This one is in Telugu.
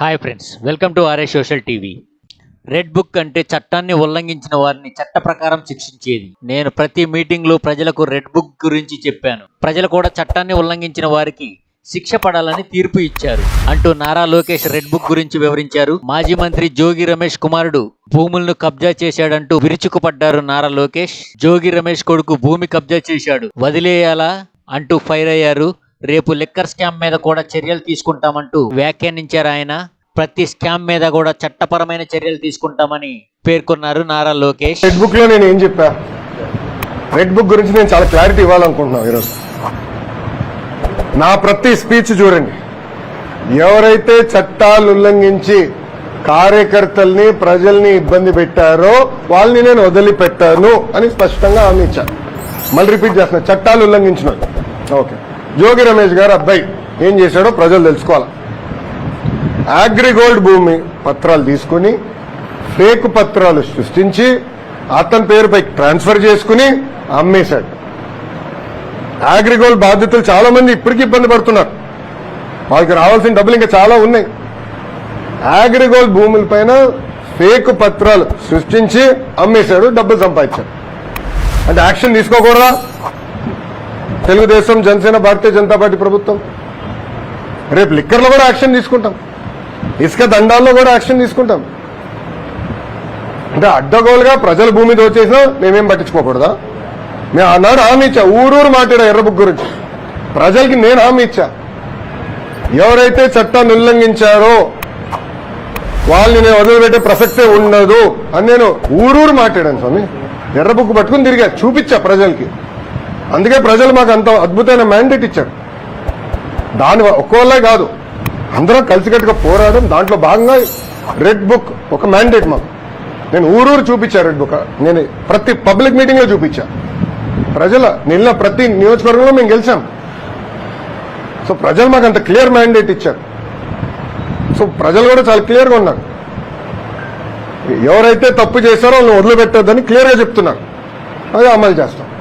Hi friends welcome to RA social TV red book అంటే చట్టాన్ని ఉల్లంఘించిన వారిని చట్ట ప్రకారం శిక్షించేది. నేను ప్రతి మీటింగ్లో ప్రజలకు రెడ్ బుక్ గురించి చెప్పాను. ప్రజలు కూడా చట్టాన్ని ఉల్లంఘించిన వారికి శిక్ష పడాలని తీర్పు ఇచ్చారు. అంటూ నారా లోకేష్ రెడ్ బుక్ గురించి వివరించారు. మాజీ మంత్రి జోగి రమేష్ కుమారుడు భూములను కబ్జా చేశాడంటూ విరుచుకుపడ్డారు నారా లోకేష్. జోగి రమేష్ కొడుకు భూమి కబ్జా చేశాడు. వదిలేయాలా అంటూ ఫైర్ అయ్యారు. రేపు లిక్కర్ స్కామ్ మీద కూడా చర్యలు తీసుకుంటామంటూ వ్యాఖ్యానించారు ఆయన. ప్రతి స్కామ్ మీద కూడా చట్టపరమైన చర్యలు తీసుకుంటామని పేర్కొన్నారు నారా లోకేష్. రెడ్ బుక్లో నేను ఏం చెప్పా? రెడ్ బుక్ గురించి నేను చాలా క్లారిటీ ఇవ్వాలనుకుంటున్నాను ఈరోజు. నా ప్రతి స్పీచ్ చూడండి. ఎవరైతే చట్టాలు ఉల్లంఘించి కార్యకర్తల్ని ప్రజల్ని ఇబ్బంది పెట్టారో వాళ్ళని నేను వదిలిపెట్టాను అని స్పష్టంగా హామీ ఇచ్చాను. మళ్ళీ రిపీట్ చేస్తున్నా. చట్టాలు ఉల్లంఘించిన ఓకే జోగి రమేష్ గారు అబ్బాయి. ఏం చేశాడో ప్రజలు తెలుసుకోవాలి. అగ్రిగోల్డ్ భూమి పత్రాలు తీసుకుని ఫేక్ పత్రాలు సృష్టించి అతని పేరుపై ట్రాన్స్ఫర్ చేసుకుని అమ్మేశాడు. అగ్రిగోల్డ్ బాధితులు చాలా మంది ఇప్పటికీ ఇబ్బంది పడుతున్నారు. వాళ్ళకి రావాల్సిన డబ్బులు ఇంకా చాలా ఉన్నాయి. అగ్రిగోల్డ్ భూములపైన ఫేక్ పత్రాలు సృష్టించి అమ్మేశాడు డబ్బులు సంపాదించాడు. అంటే యాక్షన్ తీసుకోకూడదా? తెలుగుదేశం జనసేన భారతీయ జనతా పార్టీ ప్రభుత్వం. రేపు లిక్కర్లో కూడా యాక్షన్ తీసుకుంటాం. ఇసుక దండాల్లో కూడా యాక్షన్ తీసుకుంటాం. అంటే అడ్డగోలుగా ప్రజల భూమి దోచేసినా మేమేం పట్టించుకోకూడదా? మేము ఆనాడు హామీ ఇచ్చా. ఊరూరు మాట్లాడా ఎర్రబుక్ గురించి. ప్రజలకి నేను హామీ ఇచ్చా. ఎవరైతే చట్టాన్ని ఉల్లంఘించారో వాళ్ళని నేను వదిలిపెట్టే ప్రసక్తే ఉండదు అని నేను ఊరూరు మాట్లాడాను స్వామి. ఎర్రబుక్ పట్టుకుని తిరిగా చూపించా ప్రజలకి. అందుకే ప్రజలు మాకు అంత అద్భుతమైన మ్యాండేట్ ఇచ్చారు. దాని ఒక్కోళ్ళే కాదు అందరం కలిసికట్టుగా పోరాడడం దాంట్లో భాగంగా రెడ్ బుక్ ఒక మ్యాండేట్ మాకు. నేను ఊరూరు చూపించా రెడ్ బుక్ నేను ప్రతి పబ్లిక్ మీటింగ్లో చూపించా. ప్రజల నిన్న ప్రతి నియోజకవర్గంలో మేము గెలిచాం. సో ప్రజలు మాకు అంత క్లియర్ మ్యాండేట్ ఇచ్చారు. సో ప్రజలు కూడా చాలా క్లియర్గా ఉన్నారు. ఎవరైతే తప్పు చేశారో వాళ్ళని వదిలిపెట్టొద్దని క్లియర్గా చెప్తున్నారు. అది అమలు చేస్తాం.